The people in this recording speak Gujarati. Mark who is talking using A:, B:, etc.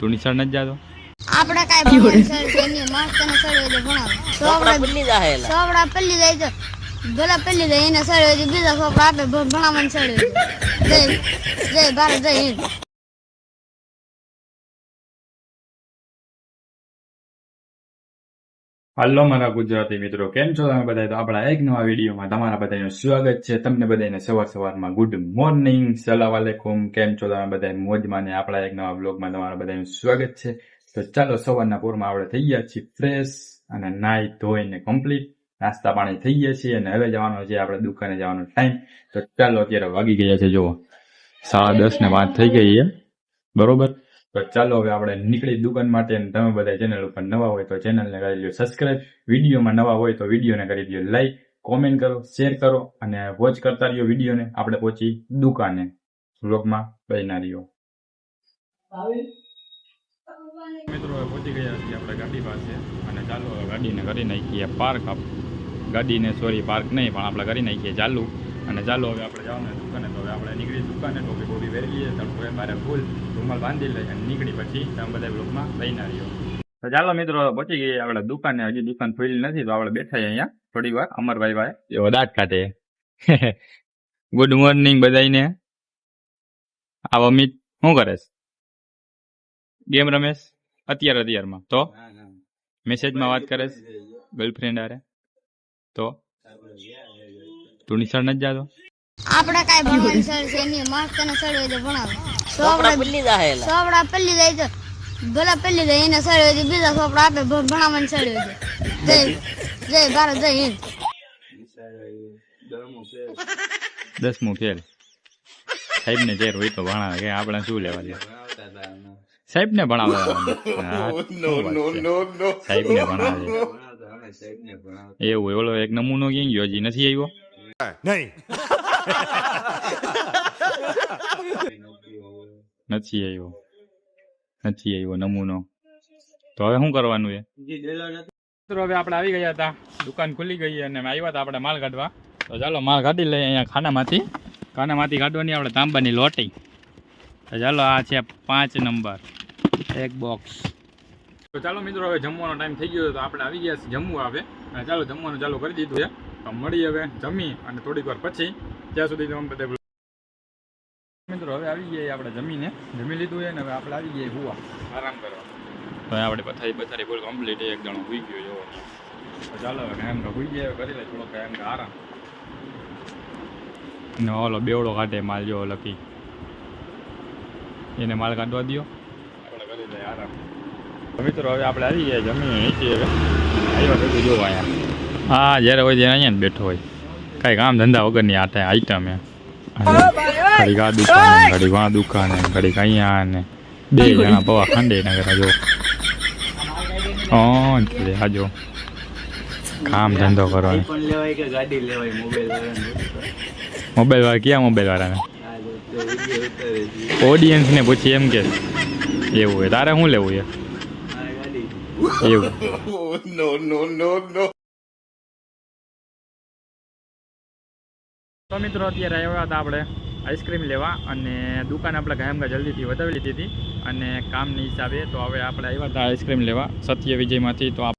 A: તું નિશાળ નથી જાતો?
B: આપણે કાઈ ભણવાની સર છે નહીં માસ્તરને સર તો ભણાવે.
C: ચોપડા બદલી જાય.
B: સોપડા પેલી જાય તો ભલા પલ્લી જાય એને સર બીજા સોપડા આપે ભણાવવાની સર જય જય ભારત જય હિન્દ.
A: હાલો મારા ગુજરાતી મિત્રો, કેમ છો તમે બધા તો આપણા એક નવા વિડીયોમાં તમારા બધાનું સ્વાગત છે. તમને બધાને સવાર સવારમાં ગુડ મોર્નિંગ સલામ વાલેકુમ કેમ છો તમે બધા મોજમાં ને આપણા એક નવા બ્લોગમાં તમારા બધાનું સ્વાગત છે. તો ચાલો સવારના પૂરમાં આપણે થઈ ગયા છીએ ફ્રેશ અને નાઈ ધોઈને કમ્પ્લીટ નાસ્તા પાણી થઈ ગયા છીએ અને હવે જવાનો છે આપણે દુકાને જવાનો ટાઈમ તો ચાલો અત્યારે વાગી ગયા છે, જુઓ. સાડા દસ ને પાંચ થઈ ગઈ છે. બરોબર? તો ચાલો હવે આપણે નીકળી દુકાન માટે તમે બધા ચેનલ ઉપર નવા હોય તો ચેનલને કરી દો સબસ્ક્રાઇબ વિડીયોમાં નવા હોય તો વિડીયોને કરી દો લાઈક કોમેન્ટ કરો શેર કરો અને વોચ કરતા રહ્યો વિડીયોને. આપણે પહોંચી દુકાને. વ્લોગમાં બહેના રહ્યો. મિત્રો પહોંચી ગયા છીએ આપણે ગાડી પાસે અને ચાલો ગાડીને કરી નાખીએ પાર્ક ગાડીને સોરી પાર્ક નહીં, પણ આપણે કરી નાખીએ ચાલુ. અને ચાલો હવે આપણે જવાનું દુકાને તો હવે આપણે નીકળી દુકાને ટોપી બોપી પહેરી લઈએ તડકો મારે ફૂલ રૂમાલ બાંધી લઈ અને નીકળી પછી તમે બધા બ્લોકમાં લઈને આવ્યો. તો ચાલો મિત્રો પહોંચી ગઈએ આપણે દુકાને હજી દુકાન ખુલી નથી તો આપણે બેઠા અહીંયા થોડી વાર અમરભાઈ ભાઈ એવો દાંત કાઢે. ગુડ મોર્નિંગ બધાને આવ અમિત શું કરેશ? ગેમ રમેશ? અત્યારે અત્યારમાં. તો? મેસેજમાં વાત કરે ગર્લફ્રેન્ડ આરે? તો? તું નિશાળ નથી જાતો?
B: આપણે કાઈ ભણવાની સર છે નહીં. માસ્તરને સર હોય તો ભણાવે. સોપડા
C: બદલી જાય.
B: સોપડા પેલી જાય તો ભલા પલ્લી જાય એને સર હોય તો બીજા સોપડા આપે ભણાવવાની સર હોય જય જય ભારત જય હિન્દ.
A: દસમું ફેલ. સાહેબ ને ચેર હોય તો ભણાવે. કે આપણે શું લેવા દે? સાહેબ ને ભણાવે સાહેબ ને ભણાવે. એવું. ઓલો એક નમૂનો ક્યાં ગયો? હજી નથી આવ્યો?
D: નહીં.
A: નથી આવ્યો. નથી આવ્યો નમૂનો. તો હવે શું કરવાનું છે મિત્રો હવે આપણે આવી ગયા હતા. દુકાન ખુલી ગઈ અને આવ્યા હતા આપણે માલ કાઢવા. તો ચાલો માલ કાઢી લઈએ અહીંયા ખાનામાંથી. ખાનામાંથી કાઢવાની આપણે તાંબાની લોટી. તો ચાલો આ છે પાંચ નંબર. એક બોક્સ તો ચાલો મિત્રો હવે જમવાનો ટાઈમ થઈ ગયો તો આપણે આવી ગયા છીએ જમવું આવે ચાલો જમવાનું ચાલુ કરી દીધું છે. તો મળી હવે જમી અને થોડીક વાર પછી ત્યાં સુધી તમે મિત્રો, હવે આવી ગયા આપણે જમીને. જમી લીધું છે ને હવે આપણે આવી ગયા હુવા આરામ કરવા. તો આપણે પથારી પથારી બોલ કમ્પ્લીટ એક જણો હોઈ ગયો, જોવો. તો ચાલો હવે કાયમ તો હોઈ ગયા કરી લે થોડો કાયમ આરામ. ને ઓલો બેવડો કાઢે માલ, જો લકી. એને માલ કાઢવા દ્યો. આપણે કરી લઈએ આરામ. મિત્રો, હવે આપણે આવી ગયા જમીને નીચે હવે. આવ્યા બધું જોવા અહીંયા. હા જ્યારે હોય ત્યારે અહીંયા જ બેઠો હોય. કાંઈ કામ ધંધા વગરની આટે આઈટમ એમ ઘડીક આ દુકાન ઘડીક આ દુકાન ઘડીક અહીંયા ને બે જણા પવા ખાંડે નગર આજો જો. ઓ એટલે આ જો. કામ ધંધો કરવાનો. મોબાઈલ વાળા ક્યાં મોબાઈલ વાળાને? ઓડિયન્સ ને પૂછી એમ કે એવું હોય. તારે શું લેવું છે? એવું.
D: નો નો નો નો
A: તો મિત્રો, અત્યારે આવ્યા હતા આપણે આઈસ્ક્રીમ લેવા અને દુકાન આપણે કાયમ કા જલ્દીથી વધાવી લીધી હતી અને કામની હિસાબે તો હવે આપણે આવ્યા હતા આઈસ્ક્રીમ લેવા, સત્ય વિજયમાંથી. તો